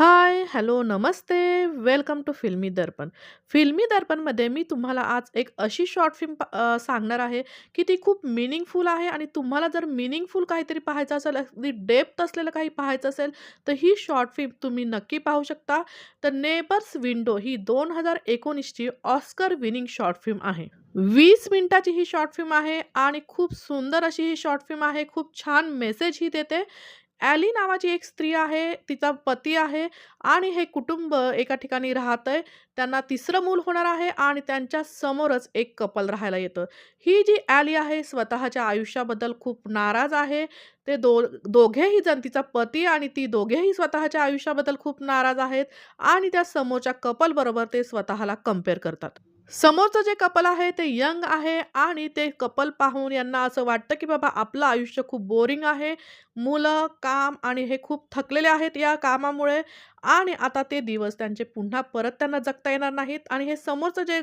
High, hello, Namaste. Welcome to Filmi Darpan. फिल्मी दर्पणमध्ये मी तुम्हाला आज एक अशी शॉर्ट फिल्म सांगणार आहे, की ती खूप मिनिंगफुल आहे आणि तुम्हाला जर मिनिंगफुल काहीतरी पाहायचं असेल, अगदी डेप्थ असलेलं काही पाहायचं असेल, तर ही शॉर्ट फिल्म तुम्ही नक्की पाहू शकता. तर नेबर्स विंडो ही दोन हजार एकोणीसची ऑस्कर विनिंग शॉर्ट फिल्म आहे. वीस मिनिटाची ही शॉर्ट फिल्म आहे आणि खूप सुंदर अशी ही शॉर्ट फिल्म आहे. खूप छान मेसेज ही देते. ॲली नावाची एक स्त्री आहे, तिचा पती आहे आणि हे कुटुंब एका ठिकाणी राहतंय. त्यांना तिसरं मूल होणार आहे आणि त्यांच्या समोरच एक कपल राहायला येतं. ही जी ॲली आहे स्वतःच्या आयुष्याबद्दल खूप नाराज आहे. ते दो दोघेही जण तिचा पती आणि ती दोघेही स्वतःच्या आयुष्याबद्दल खूप नाराज आहेत आणि त्या समोरच्या कपलबरोबर ते स्वतःला कंपेअर करतात. समोरचं जे कपल आहे ते यंग आहे आणि ते कपल पाहून यांना असं वाटतं, की बाबा आपलं आयुष्य खूप बोरिंग आहे. मुलं, काम आणि हे खूप थकलेले आहेत या कामामुळे आणि आता ते दिवस त्यांचे पुन्हा परत त्यांना जगता येणार नाहीत आणि हे समोरचं जे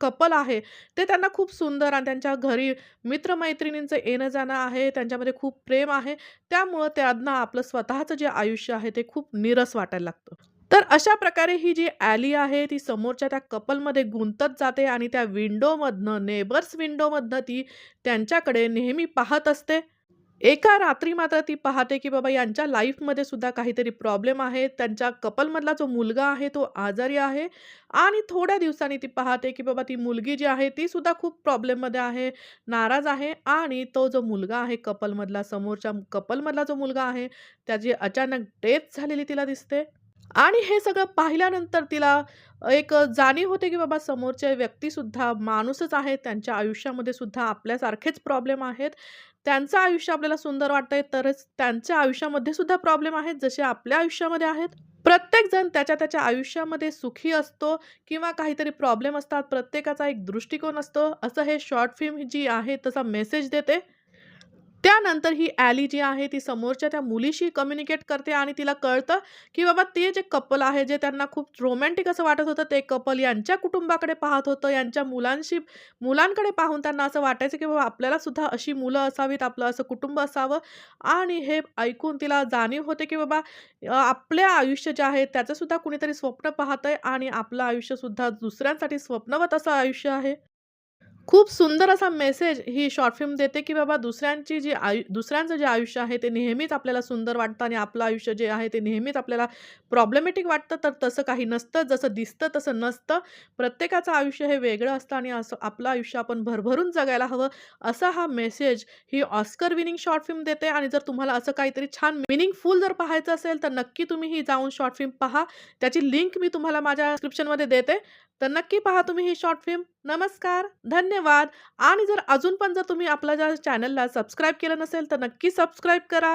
कपल आहे ते त्यांना खूप सुंदर आणि त्यांच्या घरी मित्रमैत्रिणींचं येणं-जाणं आहे. त्यांच्यामध्ये खूप प्रेम आहे. त्यामुळं त्यांना आपलं स्वतःचं जे आयुष्य आहे ते खूप नीरस वाटायला लागतं. तर अशा प्रकारे ही जी ॲली आहे ती समोरच्या त्या कपलमध्ये गुंतत जाते आणि त्या विंडोमधनं, नेबर्स विंडोमधनं ती त्यांच्याकडे नेहमी पाहत असते. एका रात्री मात्र ती पाहते, की बाबा यांच्या लाईफमध्ये सुद्धा काहीतरी प्रॉब्लेम आहे. त्यांच्या कपलमधला जो मुलगा आहे तो आजारी आहे आणि थोड्या दिवसांनी ती पाहते, की बाबा ती मुलगी जी आहे ती सुद्धा खूप प्रॉब्लेममध्ये आहे, नाराज आहे आणि तो जो मुलगा आहे कपलमधला, समोरच्या कपलमधला जो मुलगा आहे, त्याची अचानक डेथ झालेली तिला दिसते. आणि हे सगळं पाहिल्यानंतर तिला एक जाणीव होते, की बाबा समोरच्या व्यक्तीसुद्धा माणूसच आहे. त्यांच्या आयुष्यामध्ये सुद्धा आपल्यासारखेच प्रॉब्लेम आहेत. त्यांचं आयुष्य आपल्याला सुंदर वाटतंय, तरच त्यांच्या आयुष्यामध्ये सुद्धा प्रॉब्लेम आहेत, जसे आपल्या आयुष्यामध्ये आहेत. प्रत्येकजण त्याच्या त्याच्या आयुष्यामध्ये सुखी असतो किंवा काहीतरी प्रॉब्लेम असतात. प्रत्येकाचा एक दृष्टिकोन असतो. असं हे शॉर्ट फिल्म जी आहे तसा मेसेज देते. त्यानंतर ही ॲली जी आहे ती समोरच्या त्या मुलीशी कम्युनिकेट करते आणि तिला कळतं, की बाबा ते जे कपल आहे, जे त्यांना खूप रोमॅन्टिक असं वाटत होतं, ते कपल यांच्या कुटुंबाकडे पाहत होतं. यांच्या मुलांशी मुलांकडे पाहून त्यांना असं वाटायचं, की बाबा आपल्याला सुद्धा अशी मुलं असावीत, आपलं असं कुटुंब असावं आणि हे ऐकून तिला जाणीव होते, की बाबा आपले आपल्या आयुष्य जे आहे त्याचंसुद्धा कुणीतरी स्वप्न पाहतंय आणि आपलं आयुष्यसुद्धा दुसऱ्यांसाठी स्वप्नवत असं आयुष्य आहे. खूप सुंदर असा मेसेज ही शॉर्ट फिल्म देते, की बाबा दुसऱ्यांची जी आयु दुसऱ्यांचं जे आयुष्य आहे ते नेहमीच आपल्याला सुंदर वाटतं आणि आपलं आयुष्य जे आहे ते नेहमीच आपल्याला प्रॉब्लेमॅटिक वाटतं. तर तसं काही नसतं. जसं दिसतं तसं नसतं. प्रत्येकाचं आयुष्य हे वेगळं असतं आणि असं आपलं आयुष्य आपण भरभरून जगायला हवं. असा हा मेसेज ही ऑस्कर विनिंग शॉर्ट फिल्म देते आणि जर तुम्हाला असं काहीतरी छान मिनिंगफुल जर पाहायचं असेल, तर नक्की तुम्ही ही जाऊन शॉर्ट फिल्म पहा. त्याची लिंक मी तुम्हाला माझ्या डिस्क्रिप्शनमध्ये देते. तर नक्की पहा तुम्ही ही शॉर्ट फिल्म. नमस्कार, धन्यवाद आणि जर अजून पण जर तुम्ही आपल्या ज्या चॅनलला सबस्क्राईब केलं नसेल, तर नक्की सबस्क्राईब करा.